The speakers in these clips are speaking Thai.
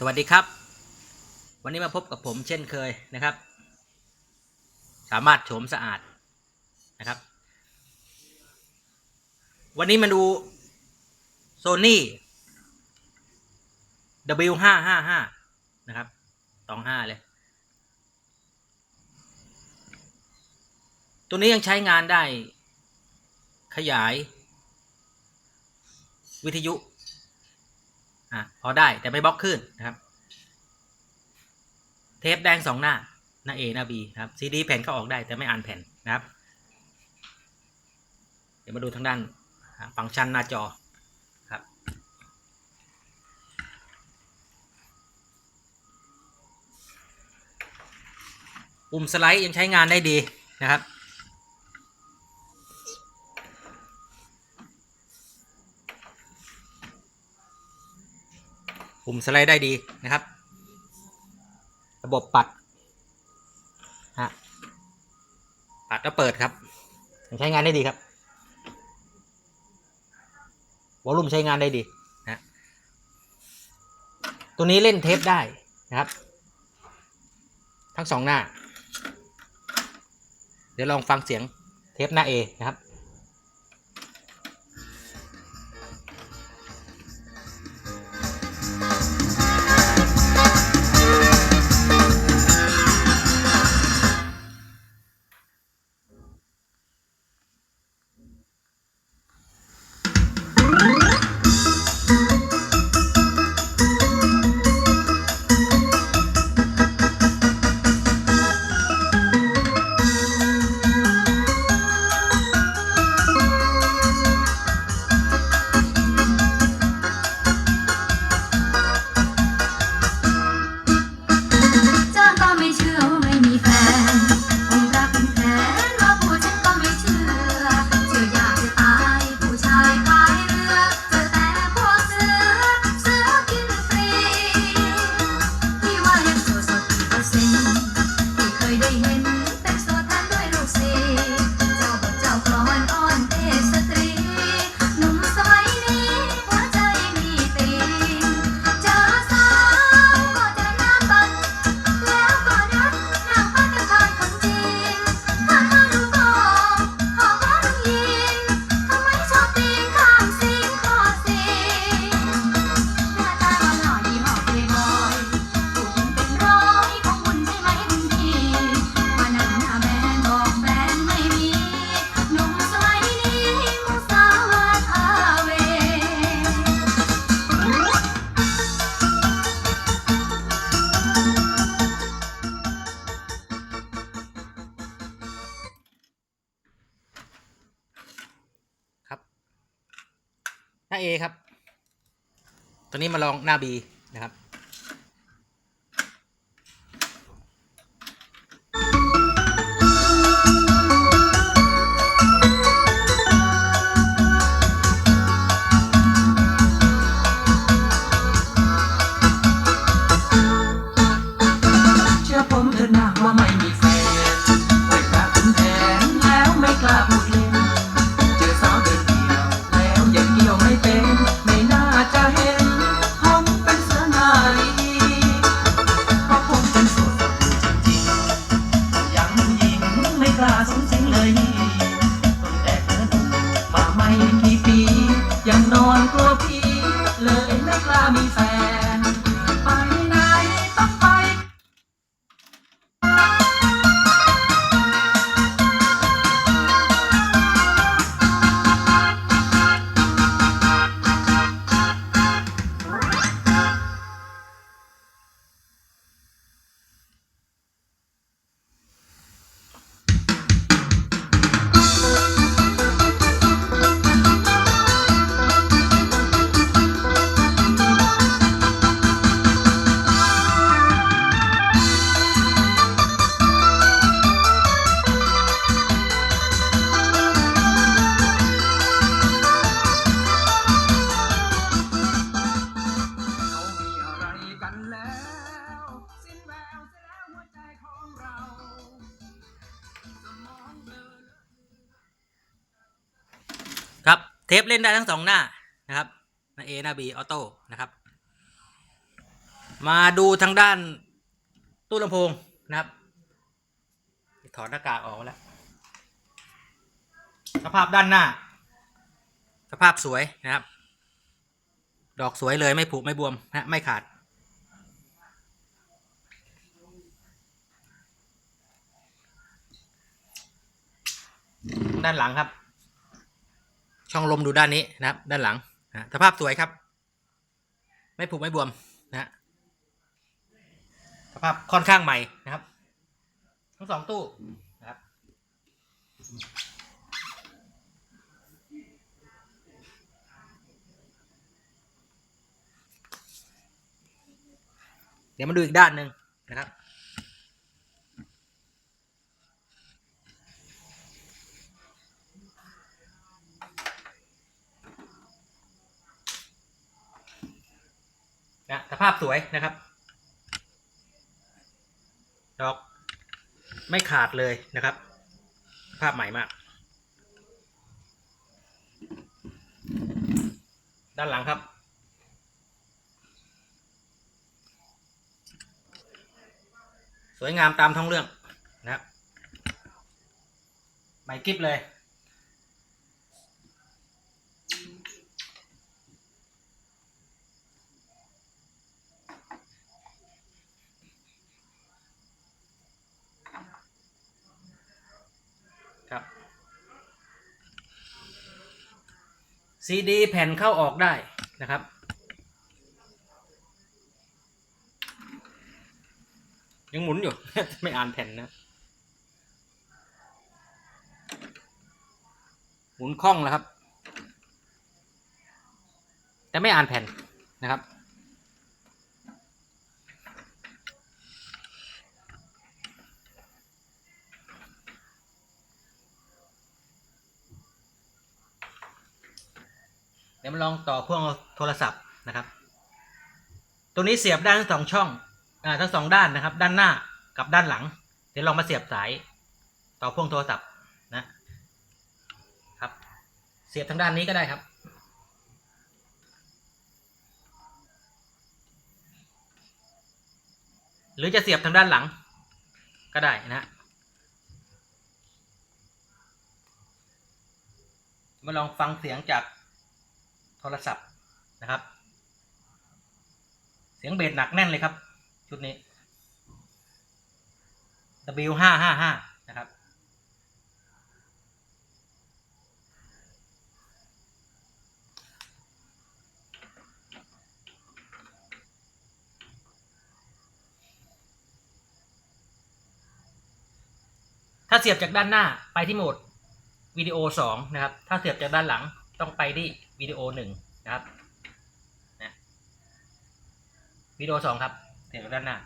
สวัสดีครับ วันนี้มาพบกับผมเช่นเคยนะครับ สามารถโฉมสะอาดนะครับ วันนี้มาดู Sony W555 นะครับตองห้าเลย ตัวนี้ยังใช้งานได้ขยาย วิทยุ อะพอได้แต่ไม่บล็อกขึ้นนะครับ เทปแดงสองหน้าหน้า A หน้า B ครับซีดีแผ่นก็ออกได้แต่ไม่อ่านแผ่นนะครับ เดี๋ยวมาดูทางด้านฟังก์ชันหน้าจอครับ ปุ่มสไลด์ยังใช้งานได้ดีนะครับ ปุ่มสไลด์ได้ดีนะครับ ระบบปัดฮะปัดแล้วเปิดครับ ใช้งานได้ดีครับวอลลุ่มใช้งานได้ดีนะตัวนี้เล่นเทปได้นะครับ ทั้งสองหน้า เดี๋ยวลองฟังเสียงเทปหน้า A นะครับ ครับตอนนี้มาลองหน้า B นะครับ กลัวผีเลยไม่กล้ามีแฟน เทปเล่นได้ทั้งสองหน้านะครับหน้า A หน้า B ออโต้นะครับ มาดูทางด้านตู้ลำโพงนะครับ ถอดหน้ากากออกแล้ว สภาพด้านหน้า สภาพสวยนะครับ ดอกสวยเลยไม่ผุไม่บวมนะไม่ขาดด้านหลังครับ ช่องลมดูด้านนี้นะครับ ด้านหลังนะสภาพสวยครับ ไม่ผุไม่บวมนะฮะสภาพค่อนข้างใหม่นะครับ ทั้งสองตู้นะครับเดี๋ยวมาดูอีกด้านหนึ่งนะครับ นะ สภาพสวยนะครับ ดอก ไม่ขาดเลยนะครับ ภาพใหม่มาก ด้านหลังครับ สวยงามตามท้องเรื่องนะครับใหม่กริบเลย ซีดีแผ่นเข้าออกได้นะครับ ยังหมุนอยู่ ไม่อ่านแผ่นนะ หมุนคล่องแล้วครับ แต่ไม่อ่านแผ่นนะครับ ดี๋ยวมาลองต่อพ่วงโทรศัพท์นะครับ ตัวนี้เสียบได้ทั้งสองช่องอ่าทั้งสองด้านนะครับ ด้านหน้ากับด้านหลัง เดี๋ยวลองมาเสียบสาย ต่อพ่วงโทรศัพท์นะครับ เสียบทางด้านนี้ก็ได้ครับหรือจะเสียบทางด้านหลัง ก็ได้นะมาลองฟังเสียงจาก รศัพท์นะครับ เสียงเบสหนักแน่นเลยครับ ชุดนี้ W ห้าห้าห้านะครับถ้าเสียบจากด้านหน้าไปที่โหมดวิดีโอสองนะครับ ถ้าเสียบจากด้านหลัง ต้องไปที่วิดีโอหนึ่งนะครับนะวิดีโอสองครับเสียงด้านหน้า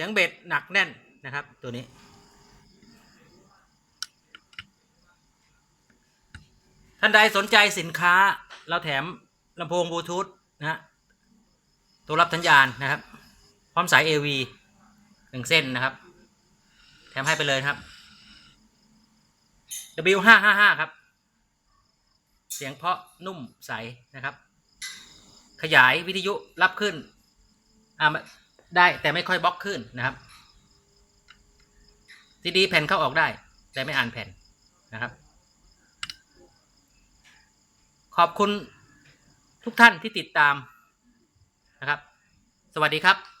สียงเบสหนักแน่นนะครับ ตัวนี้ ท่านใดสนใจสินค้าเราแถมลำโพงบลูทูธนะฮะตัวรับสัญญาณนะครับ พร้อมสาย AV หนึ่งเส้นนะครับ แถมให้ไปเลยครับ W555 ครับ เสียงเพาะนุ่มใสนะครับ ขยายวิทยุรับขึ้นอ่า ได้แต่ไม่ค่อยบล็อกขึ้นนะครับซีดีแผ่นเข้าออกได้ แต่ไม่อ่านแผ่นนะครับ ขอบคุณทุกท่านที่ติดตามนะครับ สวัสดีครับ